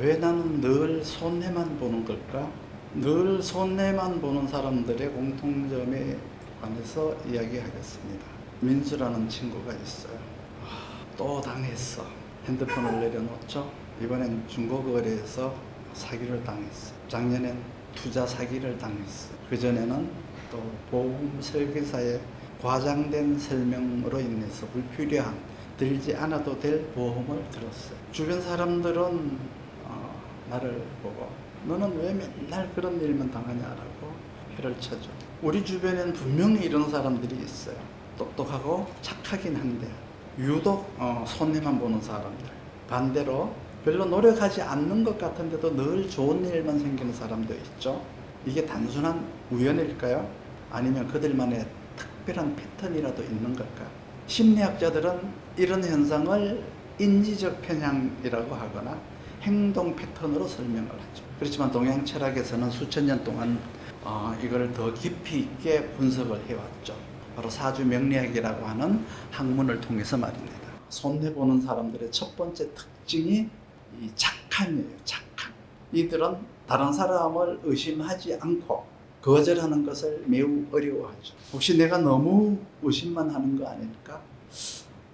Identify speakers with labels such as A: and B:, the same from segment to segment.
A: 왜 나는 늘 손해만 보는 걸까? 늘 손해만 보는 사람들의 공통점에 관해서 이야기하겠습니다. 민수라는 친구가 있어요. 아, 또 당했어. 핸드폰을 내려놓죠. 이번엔 중고거래에서 사기를 당했어. 작년엔 투자 사기를 당했어. 그 전에는 또 보험 설계사의 과장된 설명으로 인해서 불필요한 들지 않아도 될 보험을 들었어요. 주변 사람들은 어, 나를 보고 너는 왜 맨날 그런 일만 당하냐라고 해를 쳐줘. 우리 주변엔 분명히 이런 사람들이 있어요. 똑똑하고 착하긴 한데 유독 어, 손해만 보는 사람들. 반대로 별로 노력하지 않는 것 같은데도 늘 좋은 일만 생기는 사람도 있죠. 이게 단순한 우연일까요? 아니면 그들만의 특별한 패턴이라도 있는 걸까요? 심리학자들은 이런 현상을 인지적 편향이라고 하거나 행동 패턴으로 설명을 하죠. 그렇지만 동양 철학에서는 수천 년 동안 어, 이걸 더 깊이 있게 분석을 해왔죠. 바로 사주 명리학이라고 하는 학문을 통해서 말입니다. 손해 보는 사람들의 첫 번째 특징이 이 착함이에요. 착함. 이들은 다른 사람을 의심하지 않고 거절하는 것을 매우 어려워하죠. 혹시 내가 너무 의심만 하는 거 아닐까?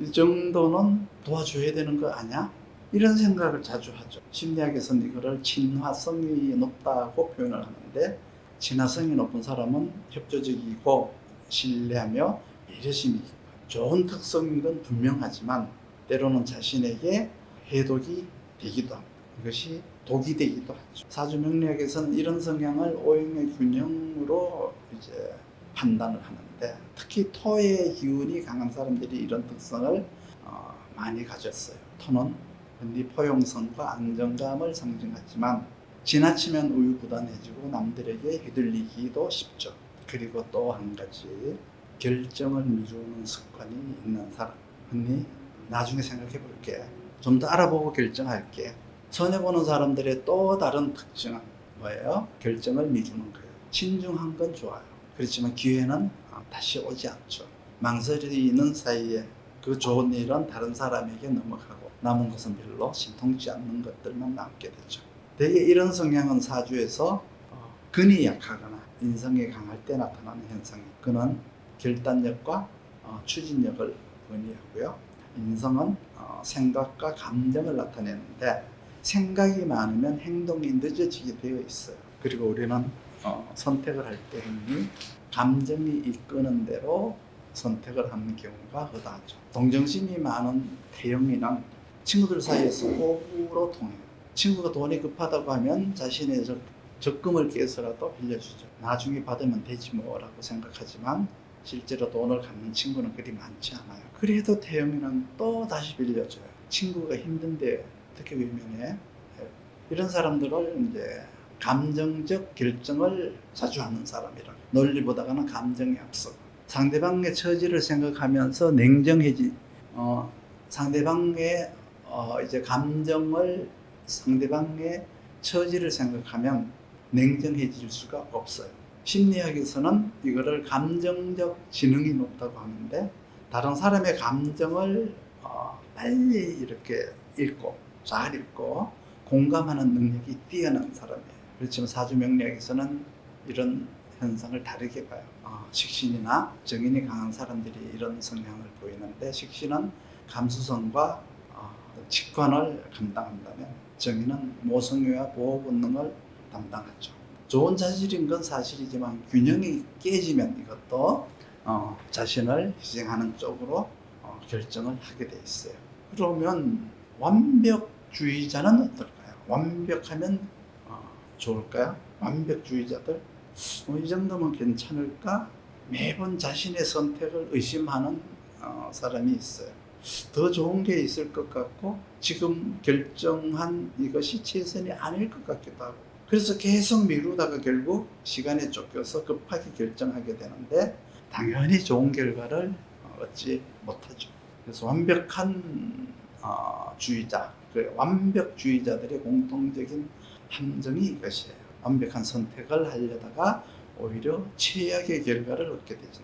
A: 이 정도는 도와줘야 되는 거 아니야? 이런 생각을 자주 하죠. 심리학에서는 이거를 친화성이 높다고 표현을 하는데 친화성이 높은 사람은 협조적이고 신뢰하며 배려심이 좋은 특성인 건 분명하지만 때로는 자신에게 해독이 되기도 합니다. 이것이 독이 되기도 하죠. 사주 명리학에서는 이런 성향을 오행의 균형으로 이제 판단을 하는데 특히 토의 기운이 강한 사람들이 이런 특성을 어, 많이 가졌어요. 토는 흔히 포용성과 안정감을 상징하지만 지나치면 우유부단해지고 남들에게 휘둘리기도 쉽죠. 그리고 또 한 가지 결정을 미루는 습관이 있는 사람. 흔히 나중에 생각해 볼게. 좀 더 알아보고 결정할게. 손해 보는 사람들의 또 다른 특징은 뭐예요? 결정을 미루는 거예요. 신중한 건 좋아요. 그렇지만 기회는 어, 다시 오지 않죠. 망설이는 사이에 그 좋은 일은 다른 사람에게 넘어가고 남은 것은 별로 신통치 않는 것들만 남게 되죠. 대개 이런 성향은 사주에서 어, 근이 약하거나 인성이 강할 때 나타나는 현상이 그는 결단력과 어, 추진력을 의미하고요. 인성은 어, 생각과 감정을 나타내는데 생각이 많으면 행동이 늦어지게 되어 있어요. 그리고 우리는 어, 선택을 할때 흔히 감정이 이끄는 대로 선택을 하는 경우가 허다하죠. 동정심이 많은 태영이는 친구들 사이에서 호구로 통해요. 친구가 돈이 급하다고 하면 자신의 적, 적금을 깨서라도 빌려주죠. 나중에 받으면 되지 뭐라고 생각하지만 실제로 돈을 갚는 친구는 그리 많지 않아요. 그래도 태영이는 또 다시 빌려줘요. 친구가 힘든데 어떻게 외면해? 이런 사람들을 이제 감정적 결정을 자주 하는 사람이라. 논리보다는 감정이 앞서고 상대방의 처지를 생각하면서 냉정해지. 어, 상대방의 어, 이제 감정을 상대방의 처지를 생각하면 냉정해질 수가 없어요. 심리학에서는 이거를 감정적 지능이 높다고 하는데 다른 사람의 감정을 어, 빨리 이렇게 읽고 잘 읽고 공감하는 능력이 뛰어난 사람이에요. 그렇지만 사주 명리학에서는 이런 현상을 다르게 봐요. 어, 식신이나 정인이 강한 사람들이 이런 성향을 보이는데 식신은 감수성과 어, 직관을 감당한다면 정인은 모성애와 보호 본능을 담당하죠. 좋은 자질인 건 사실이지만 균형이 깨지면 이것도 어, 자신을 희생하는 쪽으로 어, 결정을 하게 돼 있어요. 그러면 완벽주의자는 어떨까요? 완벽하면 어, 좋을까요? 완벽주의자들 어, 이 정도면 괜찮을까? 매번 자신의 선택을 의심하는 어, 사람이 있어요. 더 좋은 게 있을 것 같고 지금 결정한 이것이 최선이 아닐 것 같기도 하고 그래서 계속 미루다가 결국 시간에 쫓겨서 급하게 결정하게 되는데 당연히 좋은 결과를 어, 얻지 못하죠. 그래서 완벽한 어, 주의자, 그 완벽주의자들의 공통적인 함정이 이것이에요. 완벽한 선택을 하려다가 오히려 최악의 결과를 얻게 되죠.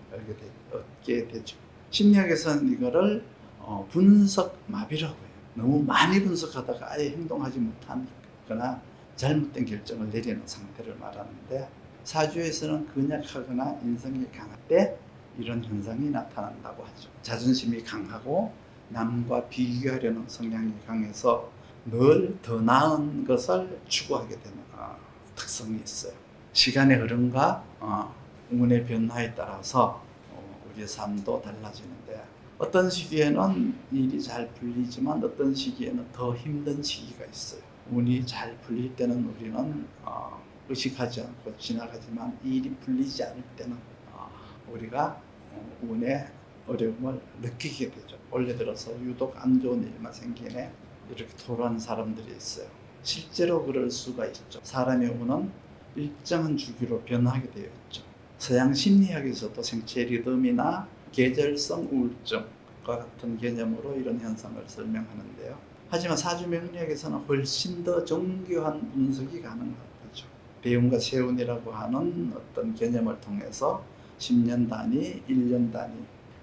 A: 얻게 되죠. 심리학에서는 이거를 어, 분석 마비라고 해요. 너무 많이 분석하다가 아예 행동하지 못하니까. 있거나 잘못된 결정을 내리는 상태를 말하는데 사주에서는 근약하거나 인성이 강할 때 이런 현상이 나타난다고 하죠. 자존심이 강하고 남과 비교하려는 성향이 강해서 늘 더 나은 것을 추구하게 되는 어, 특성이 있어요. 시간의 흐름과 어, 운의 변화에 따라서 어, 우리의 삶도 달라지는데 어떤 시기에는 일이 잘 풀리지만 어떤 시기에는 더 힘든 시기가 있어요. 운이 잘 풀릴 때는 우리는 어, 의식하지 않고 지나가지만 일이 풀리지 않을 때는 어, 우리가 어, 운의 어려움을 느끼게 되죠. 원래 들어서 유독 안 좋은 일만 생기네 이렇게 토로하는 사람들이 있어요. 실제로 그럴 수가 있죠. 사람의 운은 일정한 주기로 변하게 되어 있죠. 서양 심리학에서도 생체 리듬이나 계절성 우울증과 같은 개념으로 이런 현상을 설명하는데요. 하지만 사주 명리학에서는 훨씬 더 정교한 분석이 가능하죠. 배움과 세운이라고 하는 어떤 개념을 통해서 10년 단위, 1년 단위,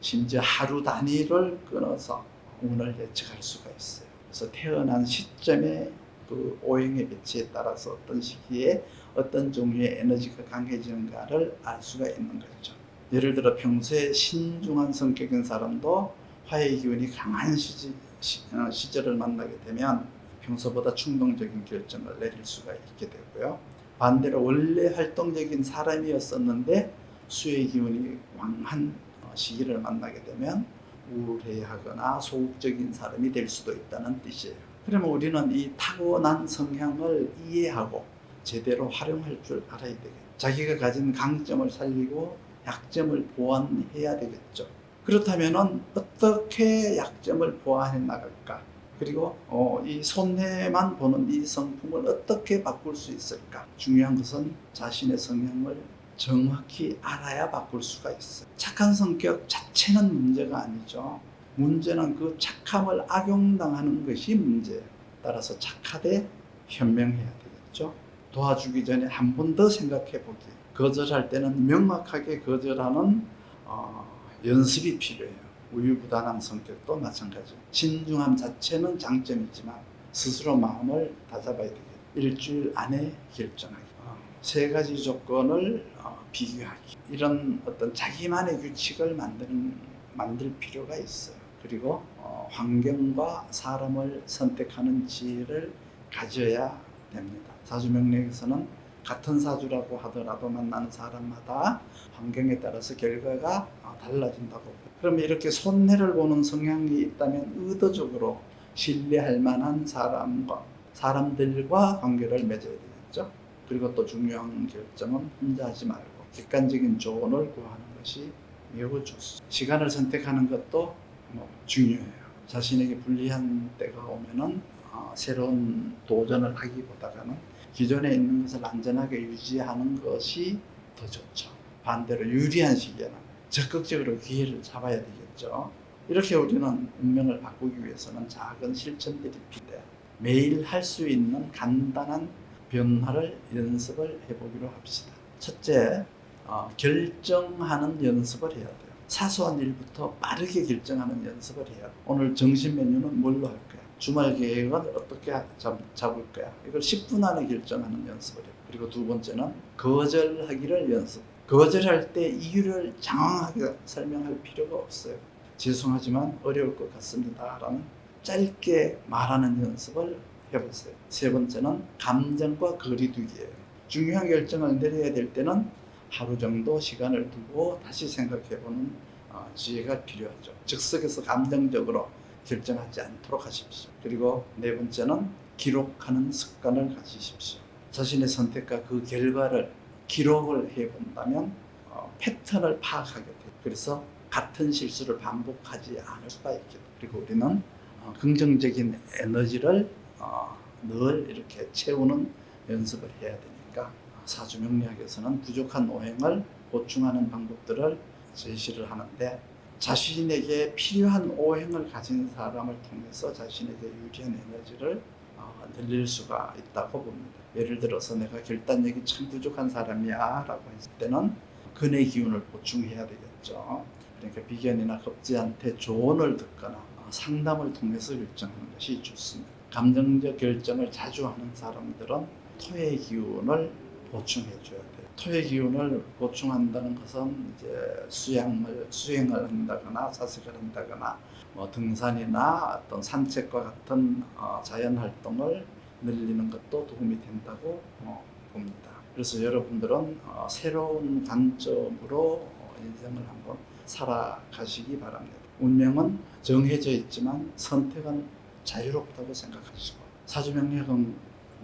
A: 심지어 하루 단위를 끊어서 운을 예측할 수가 있어요. 그래서 태어난 시점에 그 오행의 배치에 따라서 어떤 시기에 어떤 종류의 에너지가 강해지는가를 알 수가 있는 거죠. 예를 들어 평소에 신중한 성격인 사람도 화의 기운이 강한 시지, 시, 어, 시절을 만나게 되면 평소보다 충동적인 결정을 내릴 수가 있게 되고요. 반대로 원래 활동적인 사람이었었는데 수의 기운이 왕한 어, 시기를 만나게 되면 우울해하거나 소극적인 사람이 될 수도 있다는 뜻이에요. 그러면 우리는 이 타고난 성향을 이해하고 제대로 활용할 줄 알아야 되겠죠. 자기가 가진 강점을 살리고 약점을 보완해야 되겠죠. 그렇다면은 어떻게 약점을 보완해 나갈까? 그리고 어, 이 손해만 보는 이 성품을 어떻게 바꿀 수 있을까? 중요한 것은 자신의 성향을 정확히 알아야 바꿀 수가 있어요. 착한 성격 자체는 문제가 아니죠. 문제는 그 착함을 악용당하는 것이 문제예요. 따라서 착하되 현명해야 되겠죠. 도와주기 전에 한 번 더 생각해 보기. 거절할 때는 명확하게 거절하는 어, 연습이 필요해요. 우유부단한 성격도 마찬가지. 신중함 자체는 장점이지만 스스로 마음을 다잡아야 되겠죠. 일주일 안에 결정하기. 어, 세 가지 조건을 어, 비교하기. 이런 어떤 자기만의 규칙을 만드는 만들 필요가 있어요. 그리고 어, 환경과 사람을 선택하는 지혜를 가져야 됩니다. 사주 명리에서는 같은 사주라고 하더라도 만나는 사람마다 환경에 따라서 결과가 어, 달라진다고. 그럼 이렇게 손해를 보는 성향이 있다면 의도적으로 신뢰할 만한 사람과 사람들과 관계를 맺어야 되겠죠. 그리고 또 중요한 결정은 혼자 하지 말고 객관적인 조언을 구하는 것이 매우 좋습니다. 시간을 선택하는 것도 뭐 중요해요. 자신에게 불리한 때가 오면은 어, 새로운 도전을 하기보다는 기존에 있는 것을 안전하게 유지하는 것이 더 좋죠. 반대로 유리한 시기에는 적극적으로 기회를 잡아야 되겠죠. 이렇게 우리는 운명을 바꾸기 위해서는 작은 실천들이 필요해요. 매일 할 수 있는 간단한 변화를 연습을 해보기로 합시다. 첫째, 어, 결정하는 연습을 해야 돼요. 사소한 일부터 빠르게 결정하는 연습을 해야 돼요. 오늘 점심 메뉴는 뭘로 할 거야? 주말 계획은 어떻게 잡, 잡을 거야? 이걸 10분 안에 결정하는 연습을 해요. 그리고 두 번째는 거절하기를 연습. 거절할 때 이유를 장황하게 설명할 필요가 없어요. 죄송하지만 어려울 것 같습니다. 라는 짧게 말하는 연습을 해보세요. 세 번째는 감정과 거리두기예요. 중요한 결정을 내려야 될 때는 하루 정도 시간을 두고 다시 생각해보는 어, 지혜가 필요하죠. 즉석에서 감정적으로 결정하지 않도록 하십시오. 그리고 네 번째는 기록하는 습관을 가지십시오. 자신의 선택과 그 결과를 기록을 해본다면 어, 패턴을 파악하게 돼요. 그래서 같은 실수를 반복하지 않을 수가 있게. 그리고 우리는 어, 긍정적인 에너지를 어, 늘 이렇게 채우는 연습을 해야 되니까 사주 명리학에서는 부족한 오행을 보충하는 방법들을 제시를 하는데 자신에게 필요한 오행을 가진 사람을 통해서 자신에게 유리한 에너지를 어, 늘릴 수가 있다고 봅니다. 예를 들어서 내가 결단력이 참 부족한 사람이야 라고 했을 때는 근의 기운을 보충해야 되겠죠. 그러니까 비견이나 겁지한테 조언을 듣거나 어, 상담을 통해서 결정하는 것이 좋습니다. 감정적 결정을 자주 하는 사람들은 토의 기운을 보충해 줘야 돼요. 토의 기운을 보충한다는 것은 이제 수양을 수행을 한다거나 사색을 한다거나 뭐 등산이나 어떤 산책과 같은 어, 자연 활동을 늘리는 것도 도움이 된다고 어, 봅니다. 그래서 여러분들은 어, 새로운 관점으로 어, 인생을 한번 살아가시기 바랍니다. 운명은 정해져 있지만 선택은 자유롭다고 생각하시고 사주명리학은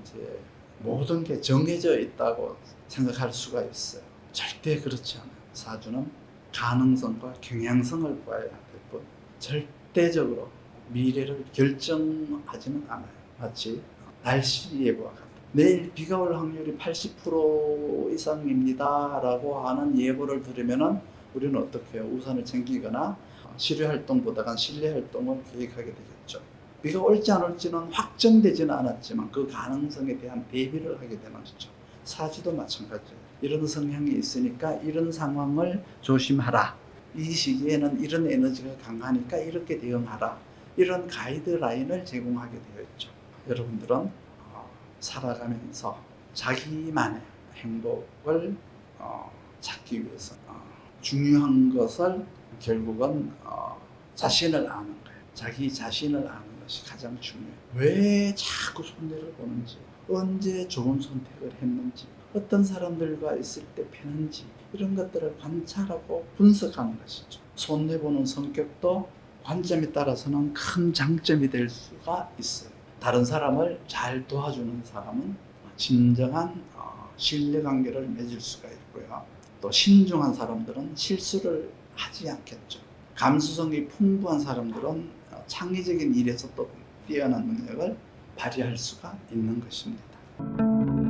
A: 이제 모든 게 정해져 있다고 생각할 수가 있어요. 절대 그렇지 않아요. 사주는 가능성과 경향성을 봐야 될 뿐 절대적으로 미래를 결정하지는 않아요. 마치 날씨 예보와 같아. 내일 비가 올 확률이 80% 이상입니다 라고 하는 예보를 들으면은 우리는 어떻게 해요? 우산을 챙기거나 실외 활동보다는 실내 활동을 계획하게 되겠죠. 비가 올지 안 올지는 확정되지는 않았지만 그 가능성에 대한 대비를 하게 되는 거죠. 사주도 마찬가지예요. 이런 성향이 있으니까 이런 상황을 조심하라. 이 시기에는 이런 에너지가 강하니까 이렇게 대응하라. 이런 가이드라인을 제공하게 되어 있죠. 여러분들은 어, 살아가면서 자기만의 행복을 어, 찾기 위해서 어, 중요한 것을 결국은 어, 자신을 아는 거예요. 자기 자신을 아는 것이 가장 중요해요. 왜 자꾸 손해를 보는지, 언제 좋은 선택을 했는지, 어떤 사람들과 있을 때 패는지 이런 것들을 관찰하고 분석하는 것이죠. 손해보는 성격도 관점에 따라서는 큰 장점이 될 수가 있어요. 다른 사람을 잘 도와주는 사람은 진정한 어, 신뢰 관계를 맺을 수가 있고요. 또 신중한 사람들은 실수를 하지 않겠죠. 감수성이 풍부한 사람들은 어, 창의적인 일에서 또 뛰어난 능력을 발휘할 수가 있는 것입니다.